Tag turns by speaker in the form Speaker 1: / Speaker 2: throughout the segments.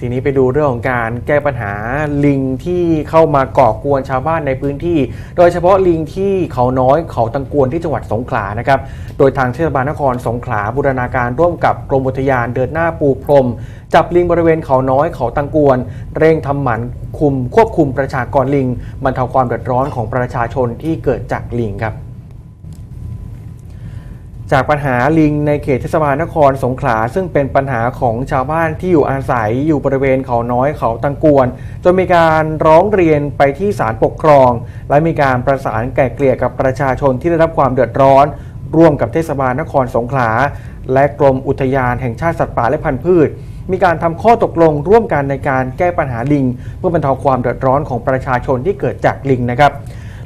Speaker 1: ทีนี้ไปดูเรื่องของการแก้ปัญหาลิงที่เข้ามาก่อกวนชาวบ้านในพื้นที่ โดยเฉพาะลิงที่เขาน้อยเขาตังกวนที่จังหวัดสงขลานะครับ โดยทางเทศบาลนครสงขลาบูรณาการร่วมกับกรมอุทยานเดินหน้าปูพรม จับลิงบริเวณเขาน้อยเขาตังกวน เร่งทำหมันคุมควบคุมประชากรลิงบรรเทาความเดือดร้อนของประชาชนที่เกิดจากลิงครับ จากปัญหาลิงในเขตเทศบาลนครสงขลา ซึ่งเป็นปัญหาของชาวบ้านที่อยู่อาศัยอยู่บริเวณเขาน้อยเขาตังกวน จนมีการร้องเรียนไปที่ศาลปกครอง และมีการประสานแก่เกลี่ยกับประชาชนที่ได้รับความเดือดร้อน ร่วมกับเทศบาลนครสงขลา และกรมอุทยานแห่งชาติสัตว์ป่าและพันธุ์พืช มีการทำข้อตกลงร่วมกันในการแก้ปัญหาลิง เพื่อบรรเทาความเดือดร้อนของประชาชนที่เกิดจากลิงนะครับ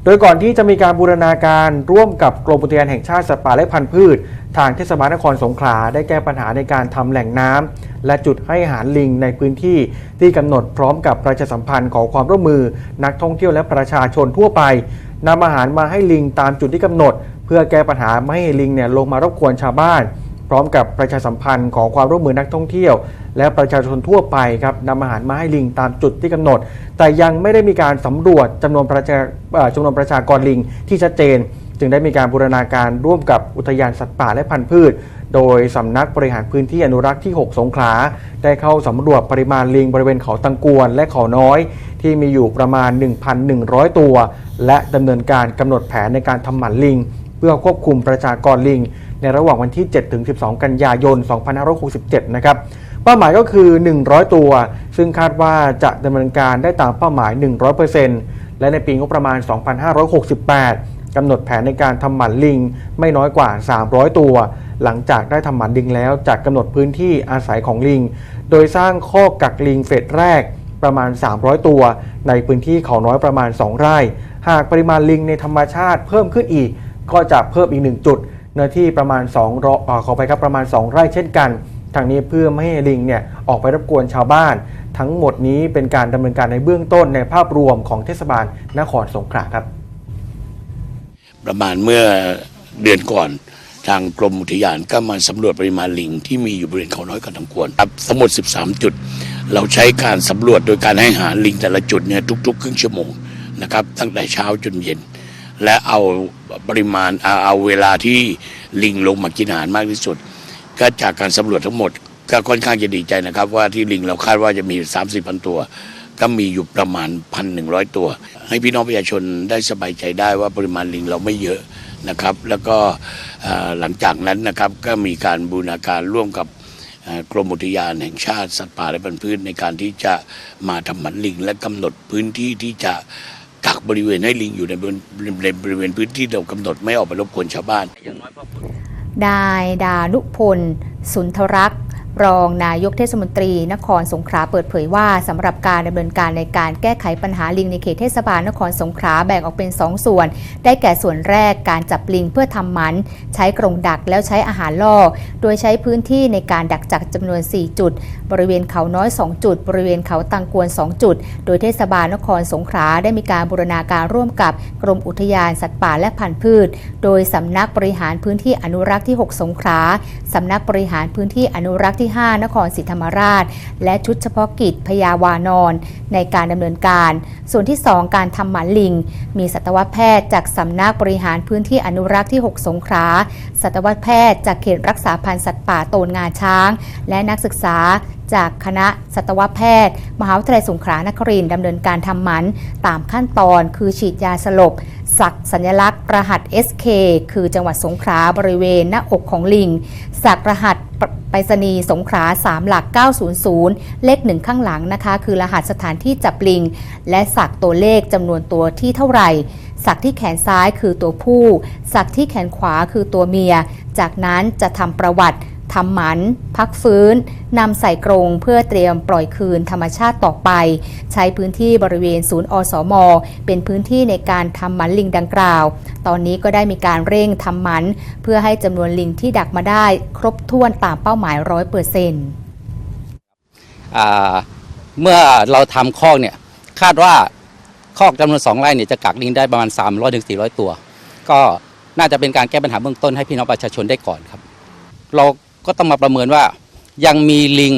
Speaker 1: โดยก่อนที่จะมีการบูรณาการร่วมกับกรมอุทยานแห่งชาติสัตว์ป่าและพันธุ์พืช ทางเทศบาลนครสงขลาได้แก้ปัญหาในการทำแหล่งน้ำและจุดให้อาหารลิงในพื้นที่ ที่กำหนดพร้อมกับประชาสัมพันธ์ขอความร่วมมือ นักท่องเที่ยวและประชาชนทั่วไปนำอาหารมาให้ลิงตามจุดที่กำหนด เพื่อแก้ปัญหาไม่ให้ลิงเนี่ยลงมารบกวนชาวบ้าน ร้อมกับประชาสัมพันธ์ขอความร่วมมือนักท่องเที่ยว และประชาชนทั่วไปครับนำอาหารมาให้ลิงตามจุดที่กำหนด แต่ยังไม่ได้มีการสำรวจจำนวนประชาจำนวนประชากรลิงที่ชัดเจน จึงได้มีการบูรณาการร่วมกับอุทยานสัตว์ป่าและพันธุ์พืช โดยสำนักบริหารพื้นที่อนุรักษ์ที่ 6 สงขลาได้เข้าสำรวจปริมาณลิงบริเวณเขาตังกวนและเขาน้อย ที่มีอยู่ประมาณ 1,100 ตัว และดำเนินการกำหนดแผนในการทำหมันลิง เพื่อควบคุมประชากรลิง ในระหว่างวันที่7-12 กันยายน 2567 นะครับ เป้าหมายก็คือ 100 ตัว ซึ่งคาดว่าจะดำเนินการได้ตามเป้าหมาย 100%และในปีงบประมาณ 2568 กำหนดแผนในการทำหมันลิงไม่น้อยกว่า 300 ตัว หลังจากได้ทำหมันลิงแล้วจะกำหนดพื้นที่อาศัยของลิง โดยสร้างข้อกักลิงเฟสแรกประมาณ 300 ตัว ในพื้นที่เขาน้อยประมาณ 2 ไร่ หากปริมาณลิงในธรรมชาติเพิ่มขึ้นอีก ก็จะเพิ่มอีก 1 จุด เนื้อที่ประมาณ2รออ่าขอไปครับประมาณ 2 ไร่เช่นกัน ทางนี้เพื่อไม่ให้ลิงเนี่ยออกไปรบกวนชาวบ้าน ทั้งหมดนี้เป็นการดำเนินการในเบื้องต้นในภาพรวมของเทศบาลนครสงขลาครับ
Speaker 2: ประมาณเมื่อเดือนก่อนทางกรมอุทยานก็มาสำรวจปริมาณลิงที่มีอยู่บริเวณเขาน้อยกันทั้งควรครับทั้งหมด 13 จุด เราใช้การสำรวจโดยการให้อาหารลิงแต่ละจุดเนี่ยทุกๆ ครึ่งชั่วโมงนะครับตั้งแต่เช้าจนเย็น และเอาปริมาณเอาเวลาที่ลิงลงมากินอาหารมากที่สุด ก็จากการสำรวจทั้งหมด ก็ค่อนข้างจะดีใจนะครับ ว่าที่ลิงเราคาดว่าจะมี 30พันตัว ก็มีอยู่ประมาณ 1,100 ตัว ให้พี่น้องประชาชนได้สบายใจได้ว่าปริมาณลิงเราไม่เยอะนะครับ แล้วก็หลังจากนั้นนะครับก็มีการบูรณาการร่วมกับกรมอุทยานแห่งชาติสัตว์ป่าและพันธุ์พืชในการที่จะมาทำหมันลิง และกำหนดพื้นที่ที่จะ กักบริเวณให้ลิงอยู่ในบริเวณพื้นที่เรากำหนดไม่ออกไปรบกวนชาวบ้าน
Speaker 3: นายดานุพล สุนทรักษ์ รองนายกเทศมนตรี นครสงขลาเปิดเผยว่าสำหรับการดำเนินการในการแก้ไขปัญหาลิงในเขตเทศบาลนครสงขลาแบ่งออกเป็น 2 ส่วน ได้แก่ส่วนแรกการจับลิงเพื่อทำหมัน ใช้กรงดักแล้วใช้อาหารล่อ โดยใช้พื้นที่ในการดักจับจำนวน 4 จุด บริเวณเขาน้อย 2 จุด บริเวณเขาตังกวน 2 จุด โดยเทศบาลนครสงขลาได้มีการบูรณาการร่วมกับกรมอุทยานสัตว์ป่าและพันธุ์พืช โดยสำนักบริหารพื้นที่อนุรักษ์ที่ 6 สงขลาสำนักบริหารพื้นที่อนุรักษ์ที่ 5 นครศรีธรรมราช และชุดเฉพาะกิจพยาวานอนในการดำเนินการ ส่วนที่ 2 การทำหมันลิง มีสัตวแพทย์จากสำนักบริหารพื้นที่อนุรักษ์ที่ 6 สงขลาสัตวแพทย์จากเขตรักษาพันธุ์สัตว์ป่าโตนงาช้าง และนักศึกษาจากคณะสัตวแพทย์ มหาวิทยาลัยสงขลานครินทร์ดำเนินการทำหมันตามขั้นตอนคือฉีดยาสลบ สักสัญลักษณ์รหัส SK คือจังหวัดสงขลาบริเวณหน้าอกของลิง สักรหัสไปรษณีย์สงขลา3 หลัก 900 เลขหนึ่งข้างหลังนะคะ คือรหัสสถานที่จับลิง และสักตัวเลขจำนวนตัวที่เท่าไหร่ สักที่แขนซ้ายคือตัวผู้ สักที่แขนขวาคือตัวเมีย จากนั้นจะทำประวัติ ทำหมัน พักฟื้นนำใส่กรงเพื่อเตรียมปล่อยคืนธรรมชาติต่อไป ใช้พื้นที่บริเวณศูนย์อสม เป็นพื้นที่ในการทำหมันลิงดังกล่าว ตอนนี้ก็ได้มีการเร่งทำหมัน เพื่อให้จำนวนลิงที่ดักมาได้ ครบถ้วนตามเป้าหมายร้อยเปอร์เซ็นต์
Speaker 4: เมื่อเราทำคอกเนี่ยคาดว่าคอกจำนวนสองไร่เนี่ยจะกักลิงได้ประมาณ 300-400ถึง400 ตัว ก็น่าจะเป็นการแก้ปัญหาเบื้องต้นให้พี่น้องประชาชนได้ก่อนครับ เรา ก็ต้องมาประเมินว่ายังมีลิง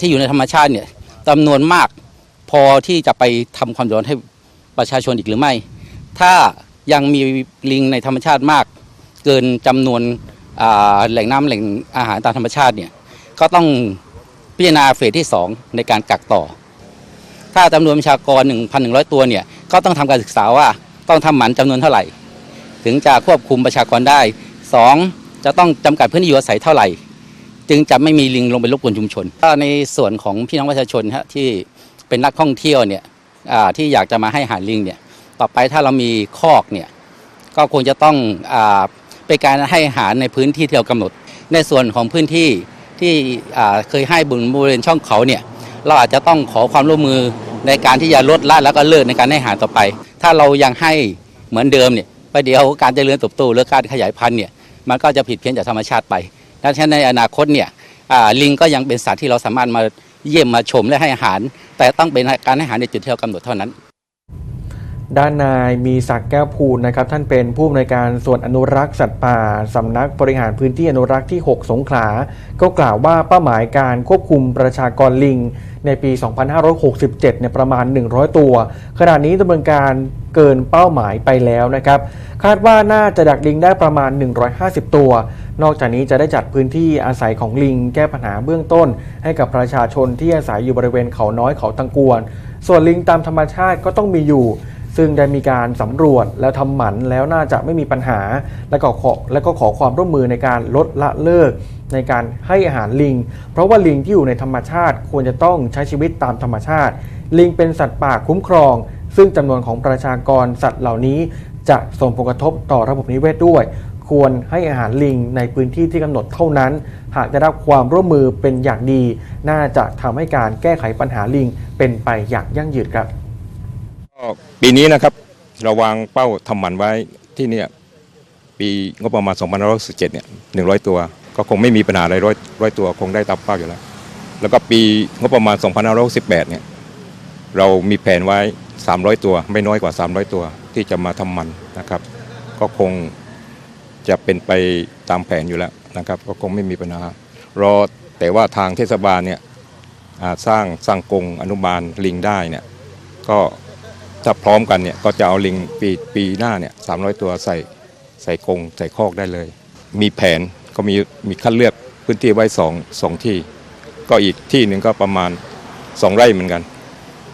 Speaker 4: ที่อยู่ในธรรมชาติเนี่ยจำนวนมากพอที่จะไปทำความร้อนให้ประชาชนอีกหรือไม่ ถ้ายังมีลิงในธรรมชาติมาก เกินจำนวนแหล่งน้ำแหล่งอาหารตามธรรมชาติเนี่ยก็ต้องพิจารณาเฟสที่ 2 ในการกักต่อ ถ้าจำนวนประชากร 1,100 ตัวเนี่ยก็ต้องทำการศึกษาว่าต้องทำหมันจำนวนเท่าไหร่ ถึงจะควบคุมประชากรได้ 2. จะต้องจำกัดพื้นที่อยู่อาศัยเท่าไหร่ จึงจะไม่มีลิงลงไปรบกวนชุมชนก็ในส่วนของพี่น้องประชาชนฮะที่เป็นนักท่องเที่ยวเนี่ยที่อยากจะมาให้อาหารลิงเนี่ยต่อไปถ้าเรามีคอกเนี่ยก็คงจะต้องอเป็นการให้อาหารในพื้นที่ที่เรากำหนด ในส่วนของพื้นที่ที่เคยให้บุญบริเวณช่องเขาเนี่ยเราอาจจะต้องขอความร่วมมือในการที่จะลดละแล้วก็เลิกในการให้อาหารต่อไป ถ้าเรายังให้เหมือนเดิมเนี่ยประเดี๋ยวการเจริญเติบโตหรือการขยายพันธุ์เนี่ย มันก็จะผิดเพี้ยนจากธรรมชาติไปดังนั้นในอนาคตเนี่ยลิงก็ยังเป็นสัตว์ที่เราสามารถมาเยี่ยมมาชมและให้อาหาร แต่ต้องเป็นการให้อาหารในจุดที่เรากำหนดเท่านั้น
Speaker 1: ด้านนายมีศักดิ์แก้วภูลนะครับท่านเป็นผู้อำนวยการส่วนอนุรักษ์สัตว์ป่าสำนักบริหารพื้นที่อนุรักษ์ที่ 6 สงขลา ก็กล่าวว่าเป้าหมายการควบคุมประชากรลิง ในปี 2567 เนี่ยประมาณ 100 ตัว ขณะนี้ดำเนินการเกินเป้าหมายไปแล้วนะครับ คาดว่าน่าจะดักลิงได้ประมาณ 150 ตัว นอกจากนี้จะได้จัดพื้นที่อาศัยของลิง แก้ปัญหาเบื้องต้น ให้กับประชาชนที่อาศัยอยู่บริเวณเขาน้อยเขาตังกวน ส่วนลิงตามธรรมชาติก็ต้องมีอยู่ ซึ่งได้มีการสำรวจแล้วทำหมันแล้วน่าจะไม่มีปัญหา และก็ขอและก็ขอความร่วมมือในการลดละเลิกในการให้อาหารลิง เพราะว่าลิงที่อยู่ในธรรมชาติควรจะต้องใช้ชีวิตตามธรรมชาติ ลิงเป็นสัตว์ป่าคุ้มครอง ซึ่งจำนวนของประชากรสัตว์เหล่านี้ จะส่งผลกระทบต่อระบบนิเวศด้วย ควรให้อาหารลิงในพื้นที่ที่กำหนดเท่านั้น หากได้รับความร่วมมือเป็นอย่างดี น่าจะทำให้การแก้ไขปัญหาลิงเป็นไปอย่างยั่งยืนครับ
Speaker 5: ปีนี้นะครับเราวางเป้าทำหมันไว้ที่เนี่ยปีงบประมาณ2567เนี่ย100 ตัว ก็คงไม่มีปัญหาอะไรร้อยร้อยตัวคงได้ตามเป้าอยู่แล้ว แล้วก็ปีงบประมาณ2568เนี่ยเรามีแผนไว้ 300 ตัวไม่น้อยกว่า 300 ตัวที่จะมาทำมันนะครับ ก็คงจะเป็นไปตามแผนอยู่แล้วนะครับ ก็คงไม่มีปัญหารอแต่ว่าทางเทศบาลเนี่ยอ่าสร้างสร้างกรงอนุบาลลิงได้เนี่ยก็ ถ้าพร้อมกันเนี่ยก็จะเอาลิงปีปีหน้าเนี่ยสามตัวใส่ใส่กรงใส่คอกได้เลย มีแผนก็มีมีคัดเลือกพื้นที่ไว้สองสองที่ ก็อีกที่หนึ่งก็ประมาณสองไร่เหมือนกัน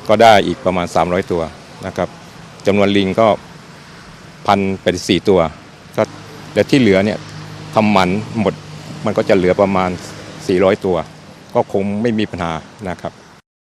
Speaker 5: ก็ได้อีกประมาณ 300 ตัวนะครับจำนวนลิงก็พันเป็นสี่ตัวก็และที่เหลือเนี่ยทำหมันหมดมันก็จะเหลือประมาณ 400 ตัว ก็คงไม่มีปัญหานะครับ